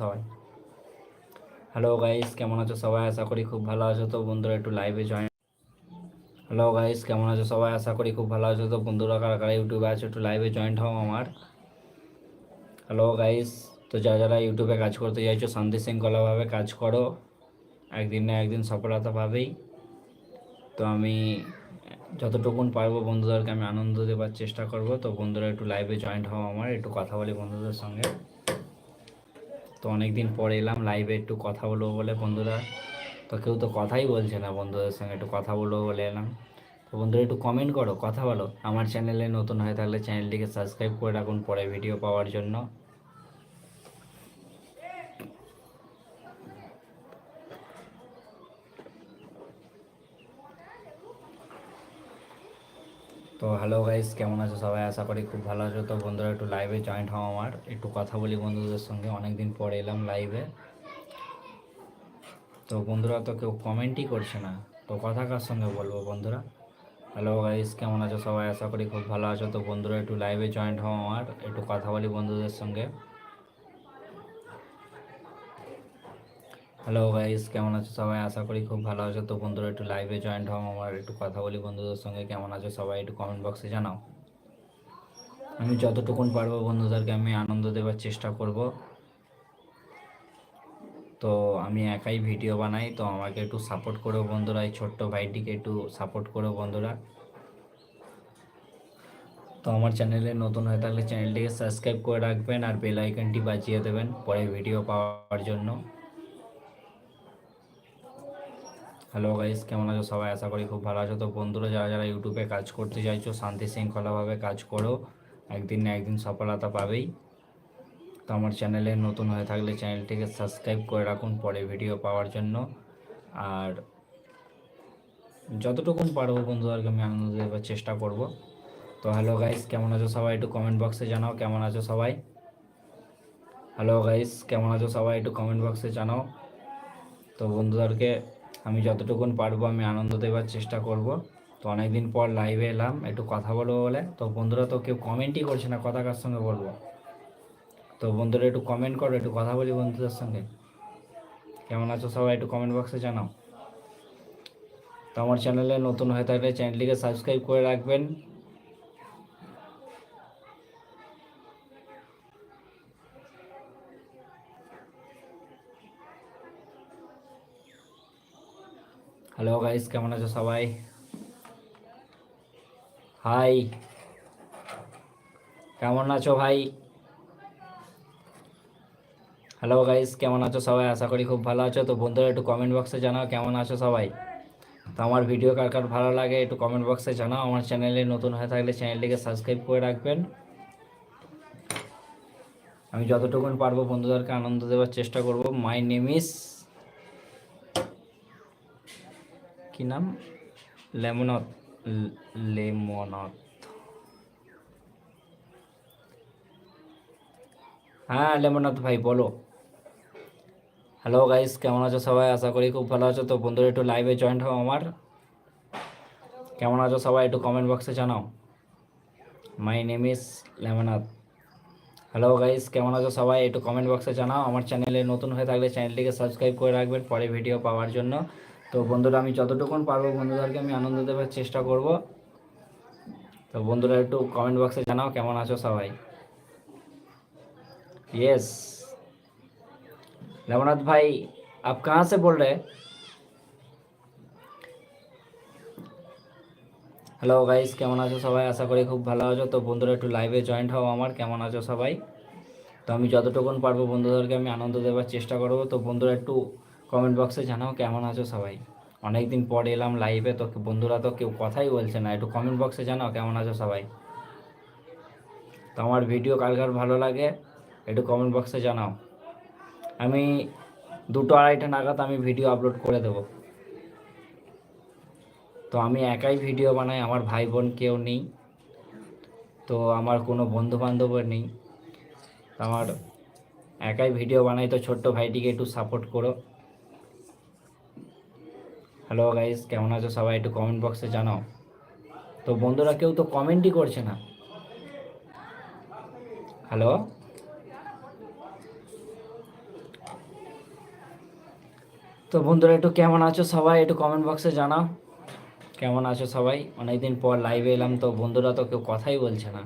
সবাই। Hello guys কেমন আছো সবাই? আশা করি খুব ভালো আছো। তো বন্ধুরা, একটু লাইভে জয়েন হ্যালো গাইস কেমন আছো সবাই? আশা করি খুব ভালো আছো। তো বন্ধুরা, কারা কারা ইউটিউবে আছো, একটু লাইভে জয়েন্ট হও আমার। হ্যালো গাইস তো যারা যারা ইউটিউবে কাজ করতে চাইছো শান্তি শৃঙ্খলাভাবে কাজ করো। একদিন না একদিন সফলতা পাবেই। তো আমি যতটুকুন পারব বন্ধুদেরকে আমি আনন্দ দেওয়ার চেষ্টা করব। তো বন্ধুরা, একটু লাইভে জয়েন্ট হও আমার, একটু কথা বলি বন্ধুদের সঙ্গে। তো অনেক দিন পরে এলাম লাইভে একটু কথা বলব বলে বন্ধুরা। তো কেউ তো কথাই বলছে না বন্ধুদের সঙ্গে, একটু কথা বলব বলে এলাম। তো বন্ধুরা একটু কমেন্ট করো, কথা বলো। আমার চ্যানেলে নতুন হয়ে থাকলে চ্যানেলটিকে সাবস্ক্রাইব করে রাখুন পরে ভিডিও পাওয়ার জন্য। তো হ্যালো গাইস কেমন আছো সবাই? আশা করি খুব ভালো আছো। তো বন্ধুরা, একটু লাইভে জয়েন্ট হও আমার। একটু কথা বলি বন্ধুদের সঙ্গে। অনেক দিন পরে এলাম লাইভে তো বন্ধুরা, তো কেউ কমেন্টই করছে না। তো কথা কার সঙ্গে বলব বন্ধুরা? হ্যালো গাইস কেমন আছো সবাই? আশা করি খুব ভালো আছো। তো বন্ধুরা, একটু লাইভে জয়েন্ট হও আমার। একটু কথা বলি বন্ধুদের সঙ্গে। হ্যালো গাইস কেমন আছো সবাই? আশা করি খুব ভালো আছো। তো বন্ধুরা, একটু লাইভে জয়েন্ট হও আমার, একটু কথা বলি বন্ধুদের সঙ্গে। কেমন আছো সবাই? একটু কমেন্ট বক্সে জানাও। আমি যতটুকুন পারব বন্ধুদেরকে আমি আনন্দ দেওয়ার চেষ্টা করব। তো আমি একাই ভিডিও বানাই, তো আমাকে একটু সাপোর্ট করো বন্ধুরা, এই ছোট্ট ভাইটিকে একটু সাপোর্ট করো বন্ধুরা। তো আমার চ্যানেলে নতুন হয়ে থাকলে চ্যানেলটিকে সাবস্ক্রাইব করে রাখবেন আর বেল আইকনটি বাজিয়ে দেবেন পরে ভিডিও পাওয়ার জন্য। হ্যালো গাইস কেমন আছো সবাই? আশা করি খুব ভালো আছো। তো বন্ধুরা, যারা যারা ইউটিউবে কাজ করতে চাইছো, শান্তি শৃঙ্খলাভাবে কাজ করো। একদিন না একদিন সফলতা পাবেই। তো আমার চ্যানেলে নতুন হয়ে থাকলে চ্যানেলটিকে সাবস্ক্রাইব করে রাখুন পরে ভিডিও পাওয়ার জন্য। আর যতটুকুন পারব বন্ধুদেরকে, আমি আনন্দ দেওয়ার চেষ্টা করব। তো হ্যালো গাইস কেমন আছো সবাই? একটু কমেন্ট বক্সে জানাও কেমন আছো সবাই। হ্যালো গাইস কেমন আছো সবাই? একটু কমেন্ট বক্সে জানাও। তো বন্ধুদেরকে আমি যতটুকুন পারব, আমি আনন্দ দেওয়ার চেষ্টা করব। তো অনেকদিন পর লাইভে এলাম, একটু কথা বলব বলে। তো বন্ধুরা তো কেউ কমেন্টই করছে না, কথা কার সঙ্গে বলব? তো বন্ধুরা একটু কমেন্ট করো, একটু কথা বলি বন্ধুদের সঙ্গে। কেমন আছো সবাই, একটু কমেন্ট বক্সে জানাও। তো আমার চ্যানেলে নতুন হয়ে থাকলে চ্যানেলটিকে সাবস্ক্রাইব করে রাখবেন। হ্যালো গাইস কেমন আছো সবাই হাই কেমন আছো ভাই হ্যালো গাইস কেমন আছো সবাই আশা করি খুব ভালো আছো তো বন্ধুরা একটু কমেন্ট বক্সে জানাও কেমন আছো সবাই তো আমার ভিডিও কার কার ভালো লাগে একটু কমেন্ট বক্সে জানাও আমার চ্যানেলে নতুন হয়ে থাকলে চ্যানেলটিকে সাবস্ক্রাইব করে রাখবেন আমি যতটুকুন পারব, বন্ধুদেরকে আনন্দ দেওয়ার চেষ্টা করব। মাই নেম ইস কি নাম? লেমনত লেমনত হ্যাঁ লেমনাথ ভাই, বলো। হ্যালো গাইস কেমন আছো সবাই? আশা করি খুব ভালো আছো। তো বন্ধুরা, একটু লাইভে জয়েন্ট হও আমার। কেমন আছো সবাই, একটু কমেন্ট বক্সে জানাও। My name is Lemnath. Hello guys কেমন আছো সবাই? একটু কমেন্ট বক্সে জানাও। আমার চ্যানেলে নতুন হয়ে থাকলে চ্যানেলটিকে সাবস্ক্রাইব করে রাখবেন পরে ভিডিও পাওয়ার জন্য। তো বন্ধুরা আমি যতটুকুন পারবো বন্ধুদেরকে আমি আনন্দ দেওয়ার চেষ্টা করব তো বন্ধুরা একটু কমেন্ট বক্সে জানাও কেমন আছো সবাই यस रमनाथ भाई आप कहाँ से बोल रहे हैं হ্যালো গাইস কেমন আছো সবাই আশা করি খুব ভালো আছো তো বন্ধুরা একটু লাইভে জয়েন্ট হও আমার কেমন আছো সবাই তো আমি যতটুকুন পারবো বন্ধুদেরকে আমি আনন্দ দেওয়ার চেষ্টা করব তো বন্ধুরা একটু কমেন্ট বক্সে জানাও কেমন আছো সবাই। অনেক দিন পর এলাম লাইভে তো বন্ধুরা তো কেউ কথাই বলছে না, একটু কমেন্ট বক্সে জানাও কেমন আছো সবাই। তো আমার ভিডিও কার কার ভালো লাগে, একটু কমেন্ট বক্সে জানাও। আমি দুটো আড়াইটা নাগাদ আমি ভিডিও আপলোড করে দেব। তো আমি একাই ভিডিও বানাই, আমার ভাই বোন কেউ নেই, তো আমার কোনো বন্ধু বান্ধবও নেই আমার একাই ভিডিও বানাই, তো ছোট্ট ভাইটিকে একটু সাপোর্ট করো। হ্যালো গাইস কেমন আছো সবাই? একটু কমেন্ট বক্সে জানাও। তো বন্ধুরা, কেউ তো কমেন্টই করছে না। হ্যালো তো বন্ধুরা, একটু কেমন আছো সবাই? একটু কমেন্ট বক্সে জানাও। কেমন আছো সবাই? অনেকদিন পর লাইভে এলাম, তো বন্ধুরা তো কেউ কথাই বলছে না।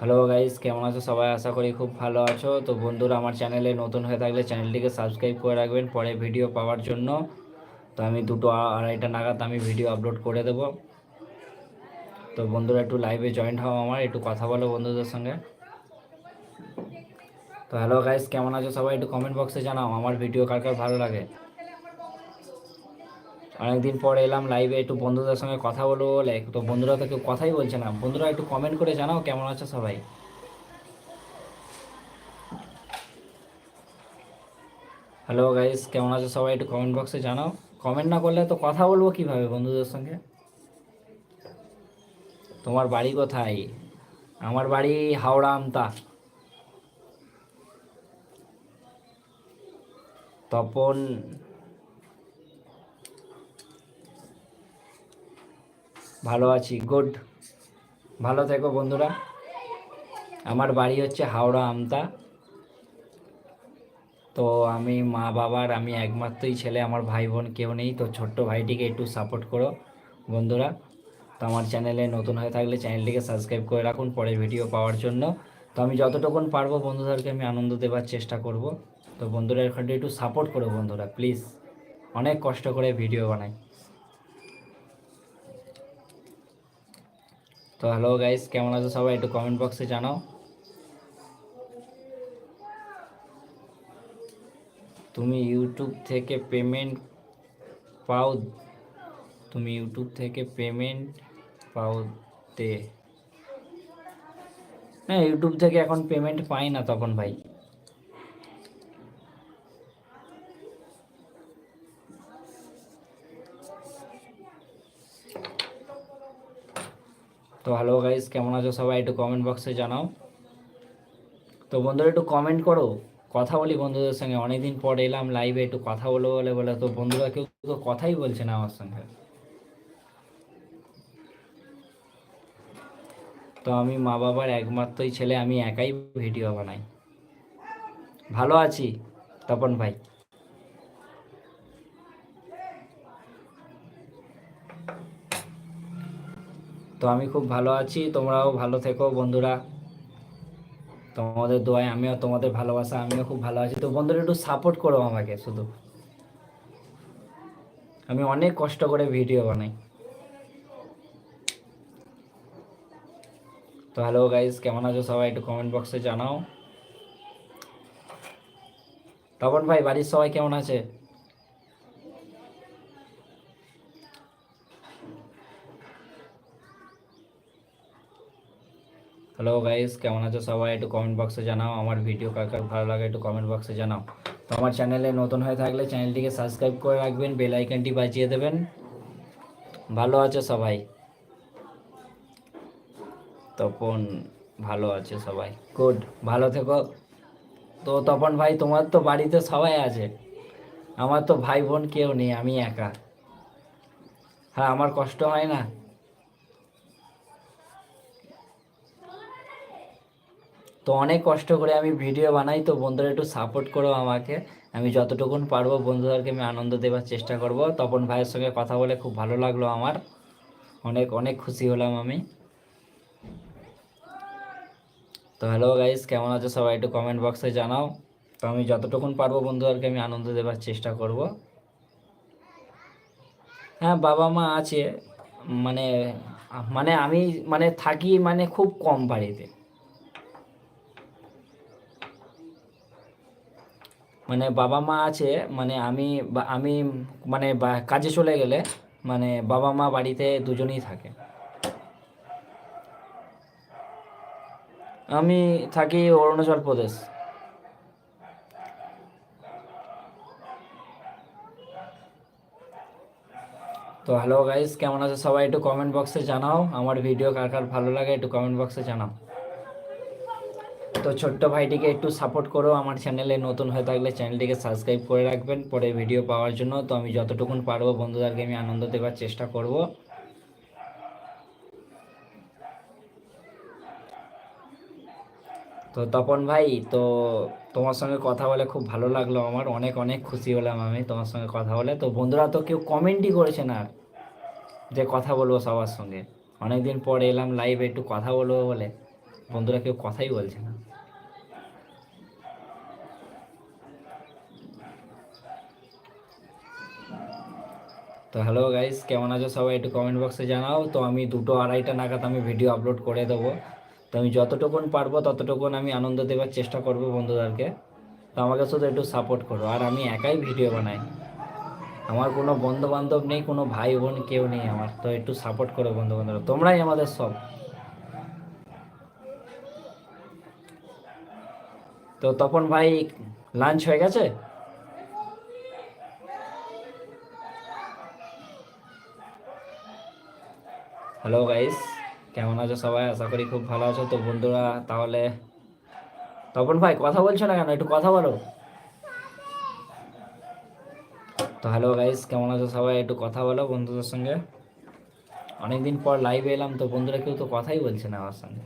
হ্যালো গাইস কেমন আছো সবাই? আশা করি খুব ভালো আছো। তো বন্ধুরা, আমার চ্যানেলে নতুন হয়ে থাকলে চ্যানেলটিকে সাবস্ক্রাইব করে রাখবেন, পরে ভিডিও পাওয়ার জন্য। তো আমি দুটো আড়াইটা নাগাদ আমি ভিডিও আপলোড করে দেব। তো বন্ধুরা, একটু লাইভে জয়েন্ট হও আমার, একটু কথা বলো বন্ধুদের সঙ্গে। তো হ্যালো গাইস কেমন আছো সবাই? একটু কমেন্ট বক্সে জানাও, আমার ভিডিও কার কার ভালো লাগে? অনেকদিন পর এলাম লাইভে একটু বন্ধুদের সঙ্গে কথা বলব বলে তো বন্ধুরা তো কেউ কথাই বলছে না। বন্ধুরা একটু কমেন্ট করে জানাও, কেমন আছো সবাই? হ্যালো গাইস কেমন আছো সবাই? একটু কমেন্ট বক্সে জানাও। কমেন্ট না করলে তো কথা বলব কীভাবে বন্ধুদের সঙ্গে? তোমার বাড়ি কোথায়? আমার বাড়ি হাওড়া আমতা। তপন ভালো আছি গুড ভালো থেকো বন্ধুরা। আমার বাড়ি হচ্ছে হাওড়া আমতা। তো আমি মা বাবার, আমি একমাত্রই ছেলে, আমার ভাই বোন কেউ নেই, তো ছোট্ট ভাইটিকে একটু সাপোর্ট করো বন্ধুরা। তো আমার চ্যানেলে নতুন হয়ে থাকলে চ্যানেলটিকে সাবস্ক্রাইব করে রাখুন পরের ভিডিও পাওয়ার জন্য। তো আমি যতটুকুন পারব বন্ধুদেরকে আমি আনন্দ দেওয়ার চেষ্টা করব। তো বন্ধুরা, এখানটা একটু সাপোর্ট করো বন্ধুরা প্লিজ অনেক কষ্ট করে ভিডিও বানাই। তো হ্যালো গাইস কেমন আছো সবাই? একটু কমেন্ট বক্সে জানাও। তুমি ইউটিউব থেকে পেমেন্ট পাও তুমি ইউটিউব থেকে পেমেন্ট পাও তে হ্যাঁ ইউটিউব থেকে এখন পেমেন্ট পাই না তখন ভাই। তো হ্যালো গাইস কেমন আছো সবাই? একটু কমেন্ট বক্সে জানাও। তো বন্ধুরা, একটু কমেন্ট করো। কথা বলি বন্ধুদের সঙ্গে। অনেকদিন পর এলাম লাইভে একটু কথা বলো বলে বলে। তো বন্ধুরা, কেউ তো কথাই বলছে না আমার সঙ্গে। তো আমি মা বাবার একমাত্রই ছেলে, আমি একাই ভিডিও বানাই। ভালো আছি, তপন ভাই। তো আমি খুব ভালো আছি, তোমরাও ভালো থেকো বন্ধুরা। তোমাদের দোয়ায় আমিও তোমাদের ভালোবাসা, আমিও খুব ভালো আছি। তো বন্ধুরা একটু সাপোর্ট করো আমাকে শুধু। আমি অনেক কষ্ট করে ভিডিও বানাই। তো হ্যালো গাইস কেমন আছো সবাই? একটু কমেন্ট বক্সে জানাও। তপন ভাই, বাড়ির সবাই কেমন আছে? হ্যালো গাইস কেমন আছো সবাই? একটু কমেন্ট বক্সে জানাও, আমার ভিডিও কার কার ভালো লাগে একটু কমেন্ট বক্সে জানাও। তো আমার চ্যানেলে নতুন হয়ে থাকলে চ্যানেলটিকে সাবস্ক্রাইব করে রাখবেন বেল আইকনটি বাজিয়ে দেবেন। ভালো আছে সবাই? তপন, ভালো আছে সবাই। গুড ভালো থেকো। তো তপন ভাই, তোমার তো বাড়িতে সবাই আছে। আমার তো ভাই বোন কেউ নেই, আমি একা। হ্যাঁ আমার কষ্ট হয় না? তো অনেক কষ্ট করে আমি ভিডিও বানাই, তো বন্ধুরা একটু সাপোর্ট করো আমাকে। আমি যতটুকুন পারব বন্ধুদেরকে আমি আনন্দ দেওয়ার চেষ্টা করব। তপন ভাইয়ের সঙ্গে কথা বলে খুব ভালো লাগল আমার। অনেক অনেক খুশি হলাম আমি। তো হ্যালো গাইস কেমন আছো সবাই একটু কমেন্ট বক্সে জানাও। তো আমি যতটুকুন পারব বন্ধুদেরকে আমি আনন্দ দেওয়ার চেষ্টা করব। হ্যাঁ বাবা মা আছে। মানে মানে আমি মানে থাকি মানে খুব কম বাড়িতে। মানে বাবা মা আছে মানে আমি আমি মানে কাজে চলে গেলে মানে বাবা মা বাড়িতে দুজনেই থাকে। আমি থাকি অরুণাচল প্রদেশ। তো হ্যালো গাইস কেমন আছে সবাই একটু কমেন্ট বক্সে জানাও। আমার ভিডিও কার কার ভালো লাগে একটু কমেন্ট বক্সে জানাও। তো ছোট্ট ভাইটিকে একটু সাপোর্ট করো, আমার চ্যানেলে নতুন হয়ে থাকলে চ্যানেলটিকে সাবস্ক্রাইব করে রাখবেন। পরে ভিডিও পাওয়ার জন্য তো আমি যতটুকুন পারব বন্ধুদেরকে আমি আনন্দ দেওয়ার চেষ্টা করব। তো তপন ভাই, তো তোমার সঙ্গে কথা বলে খুব ভালো লাগল আমার। অনেক অনেক খুশি হলাম আমি তোমার সঙ্গে কথা বলে। তো বন্ধুরা তো কেউ কমেন্টই করেছে না, যে কথা বলব সবার সঙ্গে। অনেকদিন পরে এলাম লাইভে একটু কথা বলব বলে। বন্ধুরা কেউ কথাই বলছে না। তো হ্যালো গাইস কেমন আছো সবাই? একটু কমেন্ট বক্সে জানাও। তো আমি দুটো আড়াইটা নাগাদ আমি ভিডিও আপলোড করে দেবো। তো আমি যতটুকুন পারব, ততটুকুন আমি আনন্দ দেওয়ার চেষ্টা করব বন্ধুদেরকে। তো আমাকে শুধু একটু সাপোর্ট করো। আর আমি একাই ভিডিও বানাই। আমার কোনো বন্ধু বান্ধব নেই, কোনো ভাই বোন কেউ নেই আমার। তো একটু সাপোর্ট করো বন্ধু বান্ধব তোমরাই আমাদের সব। তো তপন ভাই লাঞ্চ হয়ে গেছে? হ্যালো গাইস কেমন আছো সবাই? আশা করি খুব ভালো আছো। তো বন্ধুরা, তাহলে তপন ভাই, কথা বলছো না কেন? একটু কথা বলো। তো হ্যালো গাইস কেমন আছো সবাই? একটু কথা বলো বন্ধুদের সঙ্গে। অনেকদিন পর লাইভে এলাম, তো বন্ধুরা কেউ তো কথাই বলছে না আমার সঙ্গে।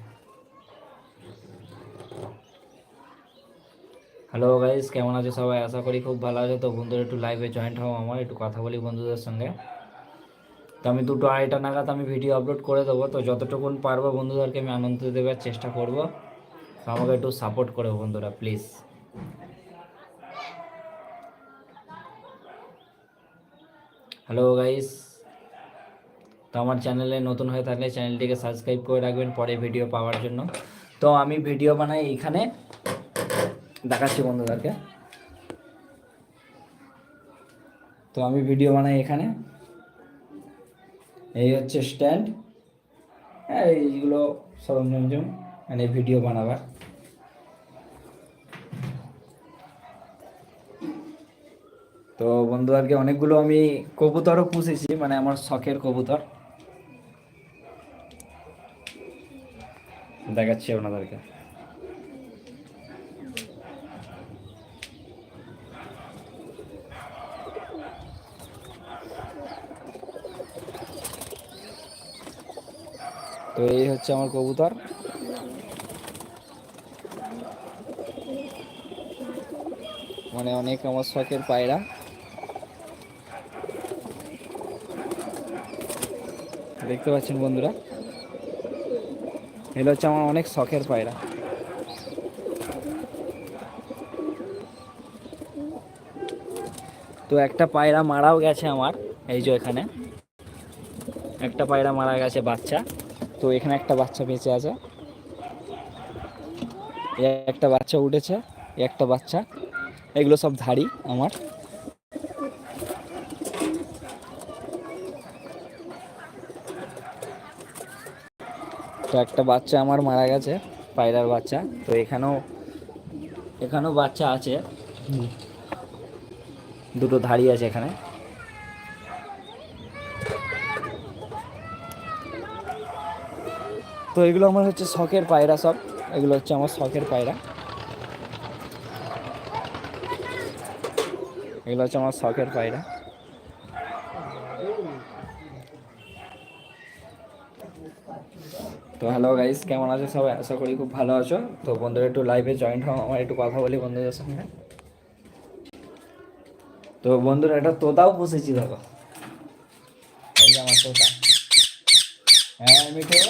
হ্যালো গাইস কেমন আছো সবাই? আশা করি খুব ভালো আছো। তো বন্ধুরা, একটু লাইভে জয়েন্ট হও আমার, একটু কথা বলি বন্ধুদের সঙ্গে। তো আমি দুটো আড়াইটা নাগাদ আমি ভিডিও আপলোড করে দেবো। তো যতটুকুন পারব বন্ধুদেরকে আমি আনন্দ দেওয়ার চেষ্টা করব। তো আমাকে একটু সাপোর্ট করো বন্ধুরা প্লিজ হ্যালো গাইস তো আমার চ্যানেলে নতুন হয়ে থাকলে চ্যানেলটিকে সাবস্ক্রাইব করে রাখবেন পরে ভিডিও পাওয়ার জন্য। তো আমি ভিডিও বানাই এইখানে। দেখাচ্ছি বন্ধুদেরকে। তো আমি ভিডিও বানাই এখানে। এই হচ্ছে স্ট্যান্ড। হ্যাঁ এইগুলো সরঞ্জাম মানে ভিডিও বানাবার। তো বন্ধুদেরকে অনেকগুলো আমি কবুতরও পুষেছি মানে আমার শখের কবুতর। দেখাচ্ছি আপনাদেরকে। তো এই হচ্ছে আমার কবুতর। মানে অনেক আমার শখের পায়রা। দেখতে পাচ্ছেন বন্ধুরা? এগুলো হচ্ছে আমার অনেক শখের পায়রা। তো একটা পায়রা মারাও গেছে আমার, এই যে এখানে। একটা পায়রা মারা গেছে বাচ্চা। তো এখানে একটা বাচ্চা বেঁচে আছে। একটা বাচ্চা উঠেছে একটা বাচ্চা। এগুলো সব ধাড়ি আমার। তো একটা বাচ্চা আমার মারা গেছে পায়রার বাচ্চা। তো এখানেও এখানেও বাচ্চা আছে। দুটো ধাড়ি আছে এখানে। তো এগুলো আমার হচ্ছে শখের পায়রা সব। এগুলো হচ্ছে আমার শখের পায়রা। এগুলো হচ্ছে আমার শখের পায়রা। তো হ্যালো গাইস, কেমন আছো সবাই? আশা করি খুব ভালো আছো। তো বন্ধুরা, একটু লাইভে জয়েন্ট হও, আমার একটু কথা বলি বন্ধুদের সঙ্গে। তো বন্ধুরা, এটা তোতাও পুষেছি, দেখো। এই যে আমার তোতা। হ্যাঁ মিঠো?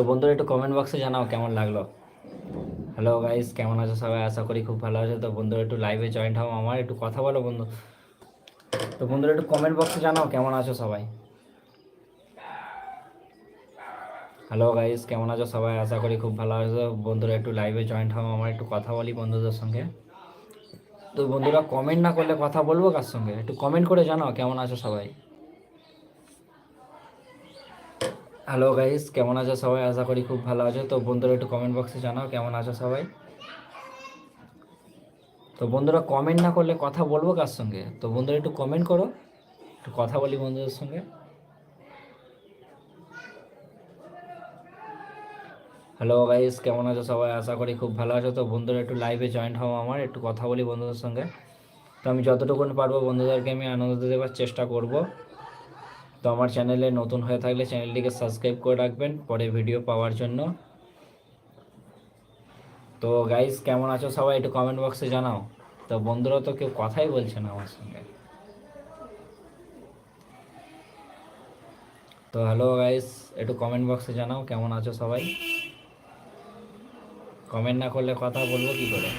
তো বন্ধুরা একটু কমেন্ট বক্সে জানাও কেমন লাগল। হ্যালো গাইস কেমন আছো সবাই? আশা করি খুব ভালো আছো। তো বন্ধুরা একটু লাইভে জয়েন্ট হও আমার, একটু কথা বলো বন্ধু। তো বন্ধুরা একটু কমেন্ট বক্সে জানাও কেমন আছো সবাই। হ্যালো গাইস কেমন আছো সবাই? আশা করি খুব ভালো আছো। বন্ধুরা একটু লাইভে জয়েন্ট হও আমার, একটু কথা বলি বন্ধুদের সঙ্গে। তো বন্ধুরা কমেন্ট না করলে কথা বলব কার সঙ্গে? একটু কমেন্ট করে জানাও কেমন আছো সবাই। হ্যালো গাইস কেমন আছো সবাই? আশা করি খুব ভালো আছো। তো বন্ধুরা, একটু কমেন্ট বক্সে জানাও কেমন আছো সবাই। তো বন্ধুরা কমেন্ট না করলে কথা বলব কার সঙ্গে? তো বন্ধুরা, একটু কমেন্ট করো। একটু কথা বলি বন্ধুদের সঙ্গে। হ্যালো গাইস কেমন আছো সবাই? আশা করি খুব ভালো আছো। তো বন্ধুরা, একটু লাইভে জয়েন্ট হও আমার। একটু কথা বলি বন্ধুদের সঙ্গে। তো আমি যতটুকু পারব বন্ধুদেরকে আমি আনন্দ দেওয়ার চেষ্টা করব। তো আমার চ্যানেলে নতুন হয়ে থাকলে চ্যানেলটিকে সাবস্ক্রাইব করে রাখবেন পরে ভিডিও পাওয়ার জন্য। তো গাইস কেমন আছো সবাই একটু কমেন্ট বক্সে জানাও। তো বন্ধুরা তো কেউ কথাই বলছে না আমার সঙ্গে। তো হ্যালো গাইস একটু কমেন্ট বক্সে জানাও, কেমন আছো সবাই? কমেন্ট না করলে কথা বলব কি করে?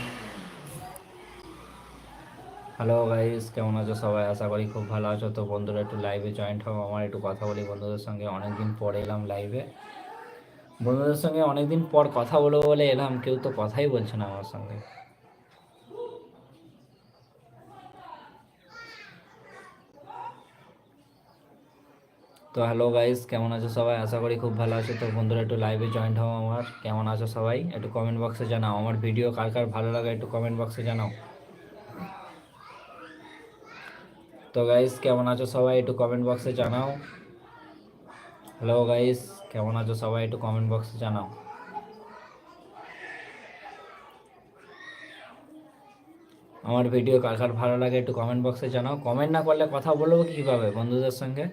হ্যালো গাইস কেমন আছো সবাই? আশা করি খুব ভালো আছো। তো বন্ধুরা, একটু লাইভে জয়েন্ট হও। আমার একটু কথা বলি। বন্ধুদের সঙ্গে অনেকদিন পর এলাম লাইভে বন্ধুদের সঙ্গে অনেকদিন পর কথা বলব বলে এলাম। কেউ তো কথাই বলছে না আমার সঙ্গে। তো হ্যালো গাইস কেমন আছো সবাই? আশা করি খুব ভালো আছো। তো বন্ধুরা, একটু লাইভে জয়েন্ট হও আমার। কেমন আছো সবাই? একটু কমেন্ট বক্সে জানাও। আমার ভিডিও কার কার ভালো লাগে একটু কমেন্ট বক্সে জানাও। তো গাইস কেমন আছো সবাই? একটু কমেন্ট বক্সে জানাও। হ্যালো গাইস কেমন আছো সবাই? একটু কমেন্ট বক্সে জানাও। আমার ভিডিও কার কার ভালো লাগে একটু কমেন্ট বক্সে জানাও। কমেন্ট না করলে কথা বলব কীভাবে বন্ধুদের সঙ্গে?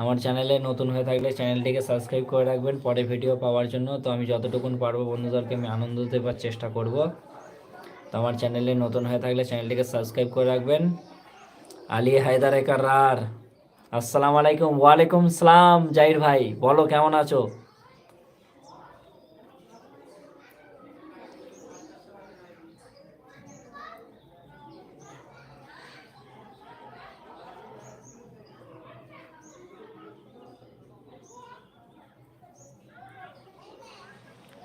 আমার চ্যানেলে নতুন হয়ে থাকলে চ্যানেলটিকে সাবস্ক্রাইব করে রাখবেন। পরে ভিডিও পাওয়ার জন্য তো আমি যতটুকুন পারব বন্ধুদেরকে আমি আনন্দ দেওয়ার চেষ্টা করব। তো আমার চ্যানেলে নতুন হয়ে থাকলে চ্যানেলটিকে সাবস্ক্রাইব করে রাখবেন। আলী হায়দার একার। আসসালামু আলাইকুম, ওয়ালাইকুম সালাম, জাহির ভাই। বলো, কেমন আছো?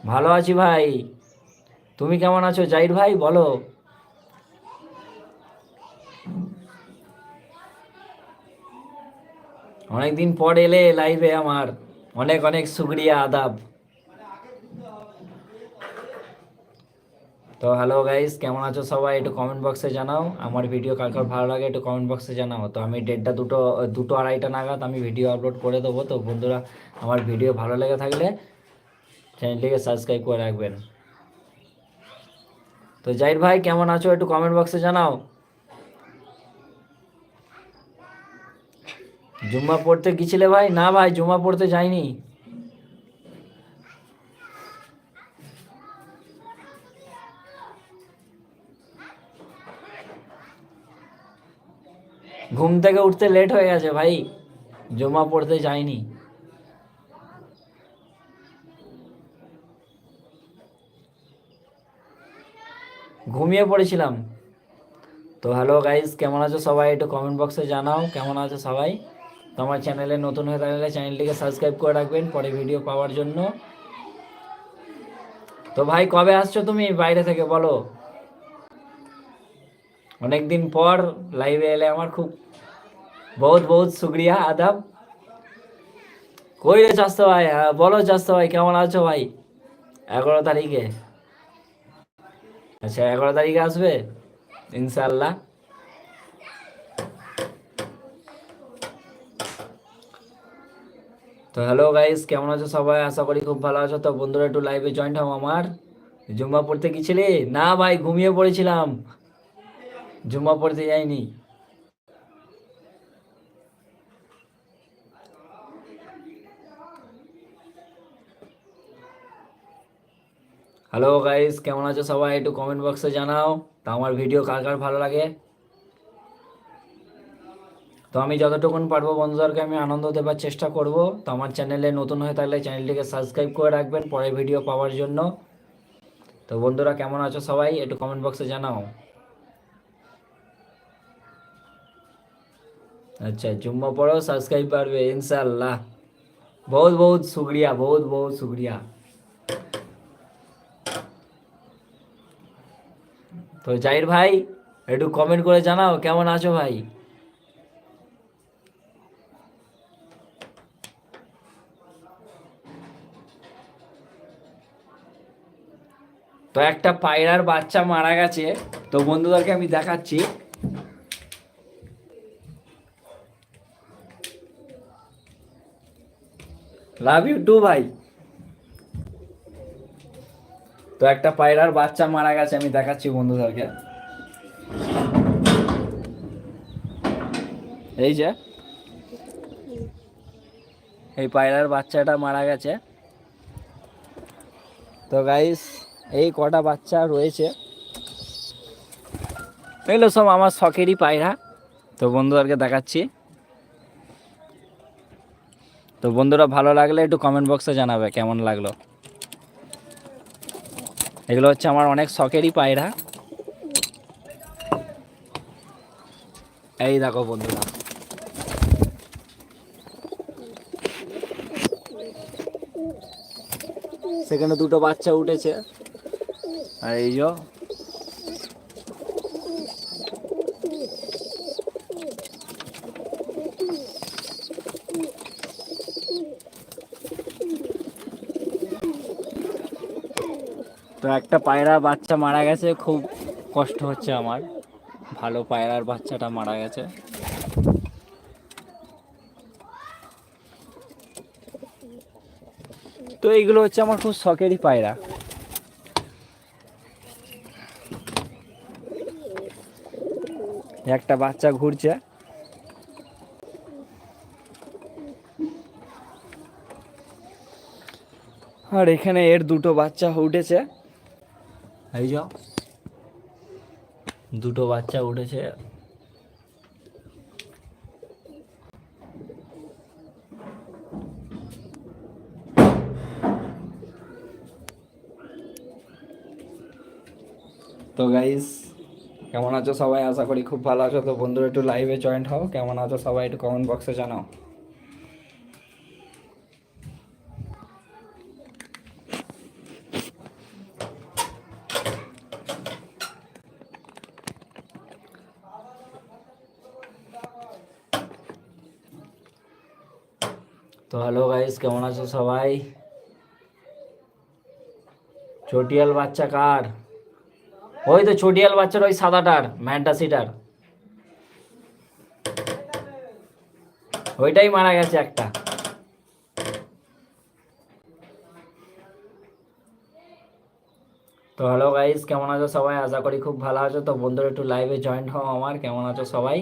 ভালো আছি ভাই। তুমি কেমন আছো, জাহির ভাই? বলো। অনেকদিন পর এলে লাইভে আমার। অনেক অনেক শুক্রিয়া, আদাব। তো হ্যালো গাইস কেমন আছো সবাই? একটু কমেন্ট বক্সে জানাও। আমার ভিডিও কার ভালো লাগে একটু কমেন্ট বক্সে জানাও। তো আমি ডেটটা দুটো দুটো আড়াইটা নাগাদ আমি ভিডিও আপলোড করে দেবো। তো বন্ধুরা, আমার ভিডিও ভালো লেগে থাকলে চ্যানেলটিকে সাবস্ক্রাইব করে রাখবেন। তো জাহির ভাই, কেমন আছো? একটু কমেন্ট বক্সে জানাও। জুম্মা পড়তে গেছিলে ভাই? না ভাই, জুম্মা পড়তে যাইনি। ঘুম থেকে উঠতে লেট হয়ে গেছে ভাই। জমা পড়তে যাইনি। ঘুমিয়ে পড়েছিলাম। তো হ্যালো গাইস কেমন আছো সবাই? একটু কমেন্ট বক্সে জানাও, কেমন আছো সবাই? তো আমার চ্যানেলে নতুন হয়ে থাকলে চ্যানেলটিকে সাবস্ক্রাইব করে রাখবেন পরে ভিডিও পাওয়ার জন্য। তো ভাই কবে আসছো তুমি? বাইরে থেকে বলো। অনেক দিন পর লাইভে এলে আমার খুব বহুত বহুত শুক্রিয়া আদাব। কই রে চাস্তো ভাই? হ্যাঁ, বলো চাস্তো ভাই কেমন আছো ভাই? এগারো তারিখে। আচ্ছা এগারো তারিখে আসবে? ইনশাল্লাহ তো হ্যালো গাইস কেমন আছো সবাই? আশা করি খুব ভালো আছো। তো বন্ধুরা, একটু লাইভে জয়েন্ট হও আমার। জুম্মা পড়তে গেছিলে? না ভাই, ঘুমিয়ে পড়েছিলাম। জুম্মা পড়তে যাইনি। হ্যালো গাইস কেমন আছো সবাই? একটু কমেন্ট বক্সে জানাও। তো আমার ভিডিও কার কার ভালো লাগে? তো আমি যতটুকুন পারব বন্ধুদেরকে আমি আনন্দ দেবার চেষ্টা করব। তো আমার চ্যানেলে নতুন হয়ে থাকলে চ্যানেলটিকে সাবস্ক্রাইব করে রাখবেন পরে ভিডিও পাওয়ার জন্য। তো বন্ধুরা, কেমন আছো সবাই? একটু কমেন্ট বক্সে জানাও। আচ্ছা জুম্মা পড়ো সাবস্ক্রাইব পারবে ইনশাল্লাহ বহুত বহুত শুক্রিয়া, বহুত বহুত শুক্রিয়া। তো জাহির ভাই, একটু কমেন্ট করে জানাও, কেমন আছো ভাই? তো একটা পায়রার বাচ্চা মারা গেছে। তো বন্ধুদেরকে আমি দেখাচ্ছি। লাভ ইউ টু ভাই। তো একটা পায়রার বাচ্চা মারা গেছে, আমি দেখাচ্ছি বন্ধুদেরকে। এই যে। এই পায়রার বাচ্চাটা মারা গেছে। তো গাইস এই কটা বাচ্চা রয়েছে। এগুলো সব আমার শখেরই পায়রা। তো বন্ধুদেরকে দেখাচ্ছি। তো বন্ধুরা ভালো লাগলে একটু কমেন্ট বক্সে জানাবে কেমন লাগল। এগুলো হচ্ছে আমার অনেক শখেরই পায়রা। এই দেখো বন্ধুরা। সেখানে দুটো বাচ্চা উঠেছে। আর এই তো একটা পায়রা বাচ্চা মারা গেছে, খুব কষ্ট হচ্ছে আমার। ভালো পায়রার বাচ্চাটা মারা গেছে। তো এইগুলো হচ্ছে আমার খুব শখেরই পায়রা। একটা বাচ্চা ঘুরছে। আর এখানে এর দুটো বাচ্চা উঠেছে। এই যাও দুটো বাচ্চা উঠেছে। তো গাইস কেমন আছো সবাই? আশা করি খুব ভালো আছো। তো বন্ধুরা, একটু লাইভে জয়েন্ট হও। কেমন আছো সবাই একটু কমেন্ট বক্সে জানাও। তো হ্যালো গাইস কেমন আছো সবাই? চটিয়াল বাচ্চা কার? ওই তো চটিয়াল বাচ্চার ওই সাদাটার ম্যান্টাসিটার ওইটাই মারা গেছে একটা। তো হ্যালো গাইস কেমন আছো সবাই? আশা করি খুব ভালো আছো। তো বন্ধুরা, একটু লাইভে জয়েন্ট হও আমার। কেমন আছো সবাই?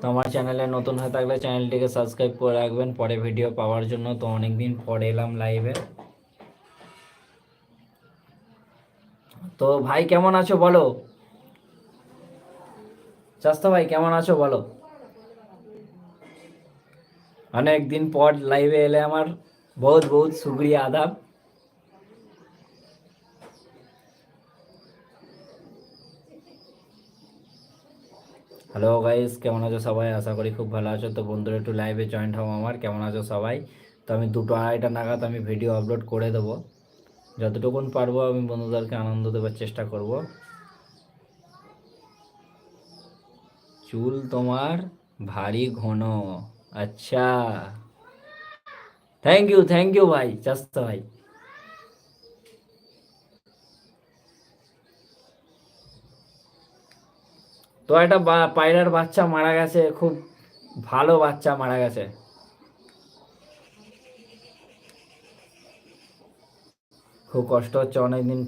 তো আমার চ্যানেলে নতুন হয়ে থাকলে চ্যানেলটিকে সাবস্ক্রাইব করে রাখবেন। পরে ভিডিও পাওয়ার জন্য। তো অনেকদিন পরে এলাম লাইভে তো ভাই কেমন আছো বলো? চাস্তো ভাই কেমন আছো বলো? অনেক দিন পর লাইভে এলে আমার বহুত বহুত শুক্রিয়া আদাব। হ্যালো গাইস কেমন আছো সবাই? আশা করি খুব ভালো আছো। তো বন্ধুরা, একটু লাইভে জয়েন্ট হও আমার। কেমন আছো সবাই? তো আমি দুটো আড়াইটা নাগাদ আমি ভিডিও আপলোড করে দেবো। যতটুকুন পারব আমি বন্ধুদেরকে আনন্দ দেওয়ার চেষ্টা করব। চুল তোমার ভারী ঘন। আচ্ছা। থ্যাংক ইউ থ্যাংক ইউ ভাই, চাস্তা ভাই। তো একটা পায়রার বাচ্চা মারা গেছে, খুব ভালো বাচ্চা মারা গেছে। খুব কষ্ট হচ্ছে অনেকদিন।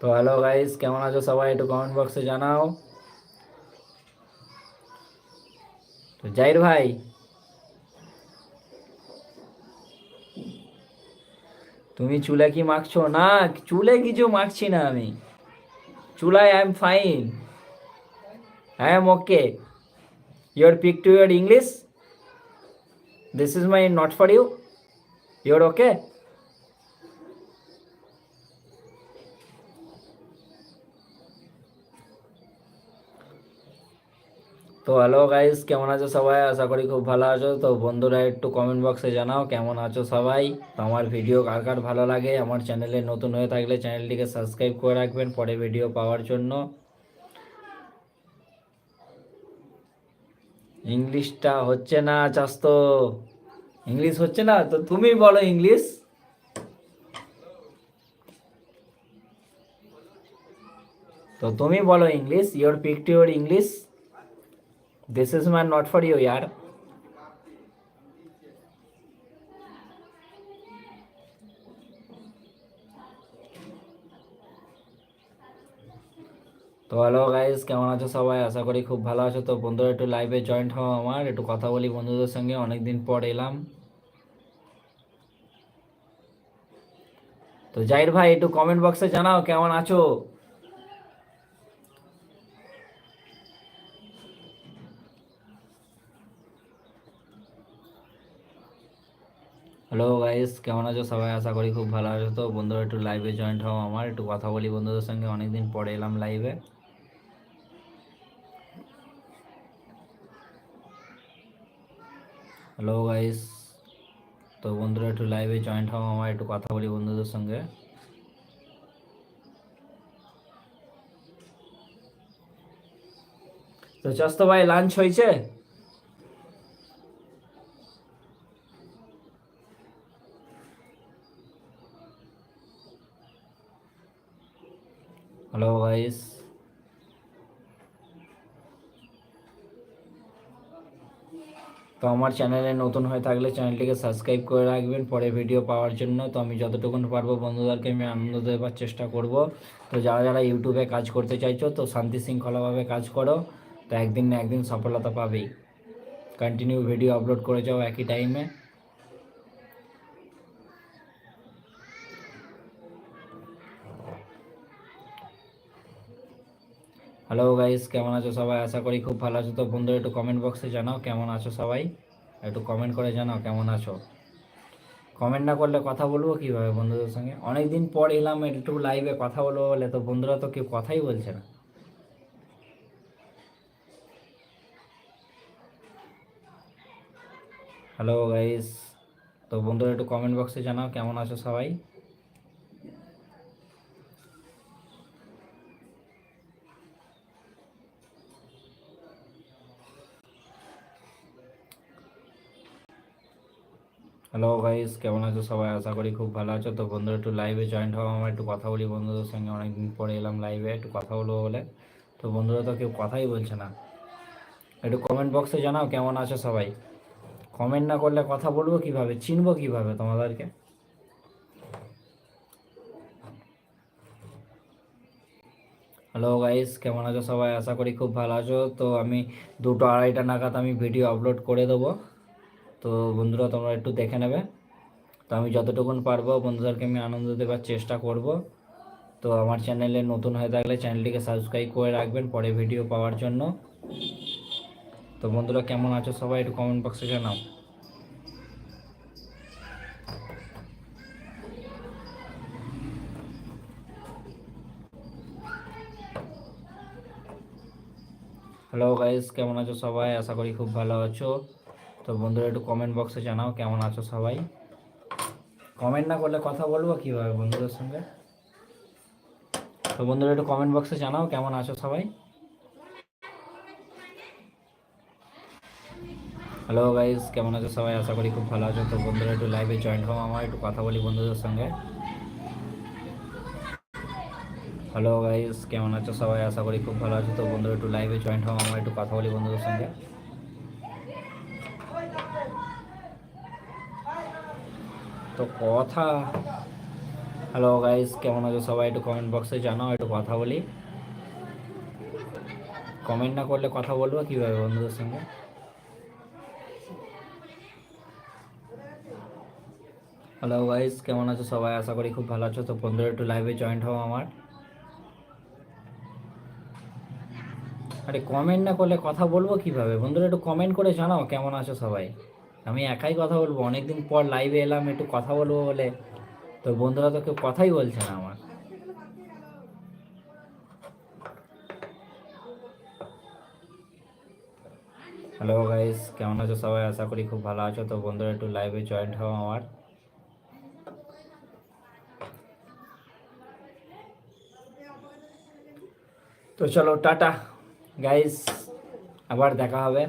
তো হ্যালো গাইস কেমন আছো সবাই? একটু কমেন্ট বক্সে জানাও। তো জাইর ভাই, তুমি চুলে কি মাখছো? না, চুলে কিছু মাখছি না আমি। চুলায় I am fine I am okay your pick to your english? This is my not for you. You're okay? তো হ্যালো গাইস কেমন আছো সবাই? আশা করি খুব ভালো আছো। তো বন্ধুরা, একটু কমেন্ট বক্সে জানাও কেমন আছো সবাই। তো আমার ভিডিও কার কার ভালো লাগে? আমার চ্যানেলে নতুন হয়ে থাকলে চ্যানেলটিকে সাবস্ক্রাইব করে রাখবেন পরে ভিডিও পাওয়ার জন্য। ইংলিশটা হচ্ছে না চাস তো ইংলিশ হচ্ছে না? তো তুমি বলো ইংলিশ। তো তুমি বলো English your pick to your English. This is my not for you year. তো হ্যালো গাইস কেমন আছো সবাই? আশা করি খুব ভালো আছো। তো বন্ধুরা, একটু লাইভে জয়েন্ট হও আমার। একটু কথা বলি বন্ধুদের সঙ্গে। অনেকদিন পর এলাম। তো জাহির ভাই, একটু কমেন্ট বক্সে জানাও, কেমন আছো? হ্যালো গাইস কেমন আছো সবাই? আশা করি খুব ভালো আছো। তো বন্ধুরা, একটু লাইভে জয়েন্ট হও আমার। একটু কথা বলি বন্ধুদের সঙ্গে। অনেকদিন পরে এলাম লাইভে হ্যালো গাইস তো বন্ধুরা, একটু লাইভে জয়েন্ট হও আমার, একটু কথা বলি বন্ধুদের সঙ্গে। তো চাস্তো ভাই লাঞ্চ হয়েছে? হ্যালো গাইস তো আমার চ্যানেলে নতুন হয়ে থাকলে চ্যানেলটিকে সাবস্ক্রাইব করে রাখবেন। পরে ভিডিও পাওয়ার জন্য তো আমি যতটুকু পারব বন্ধুদেরকে আমি আনন্দ দেওয়ার চেষ্টা করব। তো যারা যারা ইউটিউবে কাজ করতে চাইছো তো শান্তি শৃঙ্খলাভাবে কাজ করো। তো একদিন না একদিন সফলতা পাবেই। কন্টিনিউ ভিডিও আপলোড করে যাও একই টাইমে হ্যালো গাইস কেমন আছো সবাই? আশা করি খুব ভালো আছো। তো বন্ধুরা, একটু কমেন্ট বক্সে জানাও কেমন আছো সবাই। একটু কমেন্ট করে জানাও কেমন আছো। কমেন্ট না করলে কথা বলব কীভাবে বন্ধুদের সঙ্গে? অনেক দিন পর এলাম, একটু লাইভে কথা বলব বলে। তো বন্ধুরা তো কেউ কথাই বলছে না। হ্যালো গাইস তো বন্ধুরা, একটু কমেন্ট বক্সে জানাও কেমন আছো সবাই। হ্যালো গাইস কেমন আছো সবাই? আশা করি খুব ভালো আছো। তো বন্ধুরা, একটু লাইভে জয়েন্ট হওয়া আমার একটু কথা বলি। বন্ধুদের সঙ্গে অনেকদিন পরে এলাম লাইভে একটু কথা বলব বলে। তো বন্ধুরা তো কেউ কথাই বলছে না। একটু কমেন্ট বক্সে জানাও কেমন আছো সবাই। কমেন্ট না করলে কথা বলব কীভাবে? চিনবো কীভাবে তোমাদেরকে? হ্যালো গাইস কেমন আছো সবাই? আশা করি খুব ভালো আছো। তো আমি দুটো আড়াইটা নাগাদ আমি ভিডিও আপলোড করে দেবো। তো বন্ধুরা, তোমরা একটু দেখে নেবে। তো আমি যতটুকুন পারব, বন্ধুদেরকে আমি আনন্দ দেওয়ার চেষ্টা করব। তো আমার চ্যানেলে নতুন হয়ে থাকলে চ্যানেলটিকে সাবস্ক্রাইব করে রাখবেন পরে ভিডিও পাওয়ার জন্য। তো বন্ধুরা, কেমন আছো সবাই একটু কমেন্ট বক্সে জানাও। হ্যালো গাইস কেমন আছো সবাই? আশা করি খুব ভালো আছো। তো বন্ধুরা একটু কমেন্ট বক্সে জানাও কেমন আছো সবাই। কমেন্ট না করলে কথা বলব কীভাবে বন্ধুদের সঙ্গে? তো বন্ধুরা একটু কমেন্ট বক্সে জানাও কেমন আছো সবাই। হ্যালো গাইস কেমন আছো সবাই? আশা করি খুব ভালো আছো। তো বন্ধুরা একটু লাইভে জয়েন হও আমার, একটু কথা বলি বন্ধুদের সঙ্গে। হ্যালো গাইস কেমন আছো সবাই? আশা করি খুব ভালো আছো। তো বন্ধুরা একটু লাইভে জয়েন হও আমার, একটু কথা বলি বন্ধুদের সঙ্গে। তো কথা। হ্যালো গাইস কেমন আছো সবাই? একটু কমেন্ট বক্সে জানাও, একটু কথা বলি। কমেন্ট না করলে কথা বলব কীভাবে বন্ধুদের সঙ্গে? হ্যালো গাইস কেমন আছো সবাই? আশা করি খুব ভালো আছো। তো বন্ধুরা, একটু লাইভে জয়েন্ট হও আমার। আরে কমেন্ট না করলে কথা বলব কীভাবে? বন্ধুরা, একটু কমেন্ট করে জানাও, কেমন আছো সবাই? আমি একাই কথা বলব। অনেকদিন পর লাইভে এলাম, একটু কথা বলব বলে। তো বন্ধুরা তো কেউ কথাই বলছে না আমার। হ্যালো গাইস কেমন আছো সবাই? আশা করি খুব ভালো আছো। তো বন্ধুরা, একটু লাইভে জয়েন্ট হও আমার। তো চলো, টাটা। গাইস আবার দেখা হবে।